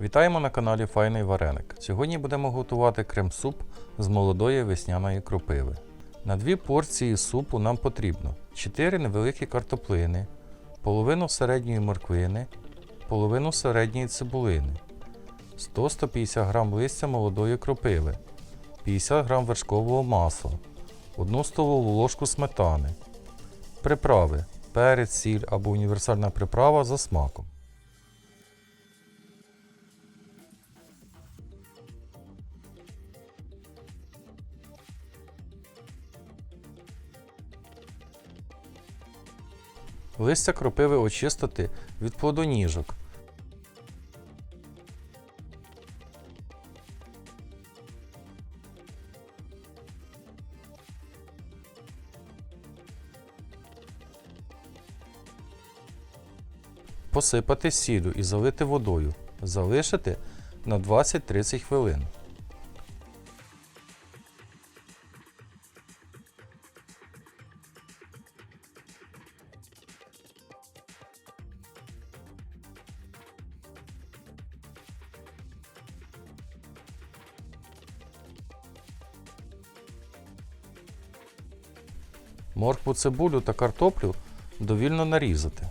Вітаємо на каналі Файний Вареник. Сьогодні будемо готувати крем-суп з молодої весняної кропиви. На дві порції супу нам потрібно 4 невеликі картоплини, половину середньої морквини, половину середньої цибулини, 100-150 г листя молодої кропиви, 50 г вершкового масла, 1 столову ложку сметани, приправи, перець, сіль або універсальна приправа за смаком. Листя кропиви очистити від плодоніжок. Посипати сіллю і залити водою. Залишити на 20-30 хвилин. Моркву, цибулю та картоплю довільно нарізати.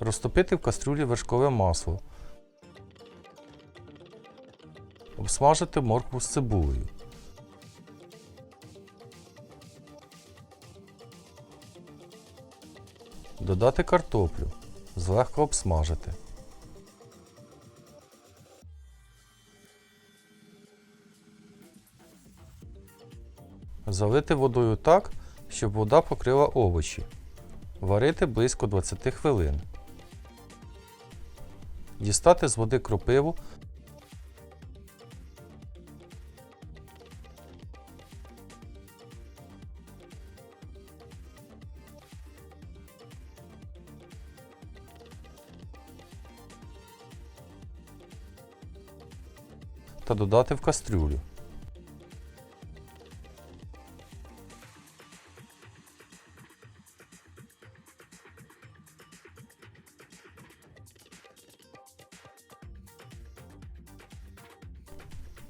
Розтопити в кастрюлі вершкове масло. Обсмажити моркву з цибулею. Додати картоплю. Злегка обсмажити. Залити водою так, щоб вода покрила овочі. Варити близько 20 хвилин. Дістати з води кропиву. Та додати в кастрюлю.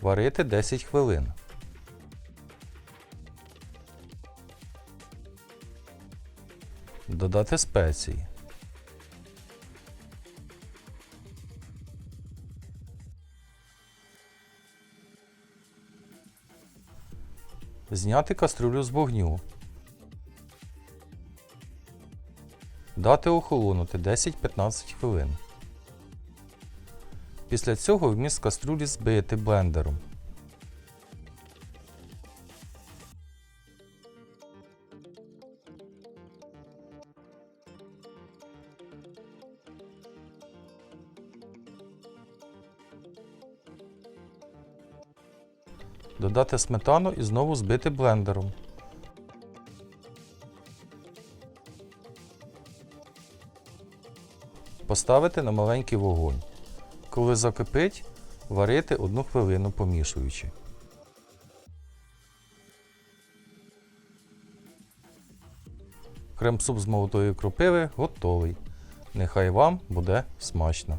Варити 10 хвилин. Додати спеції. Зняти кастрюлю з вогню. Дати охолонути 10-15 хвилин. Після цього вміст кастрюлі збити блендером. Додати сметану і знову збити блендером. Поставити на маленький вогонь. Коли закипить, варити одну хвилину помішуючи. Крем-суп з молотої кропиви готовий. Нехай вам буде смачно!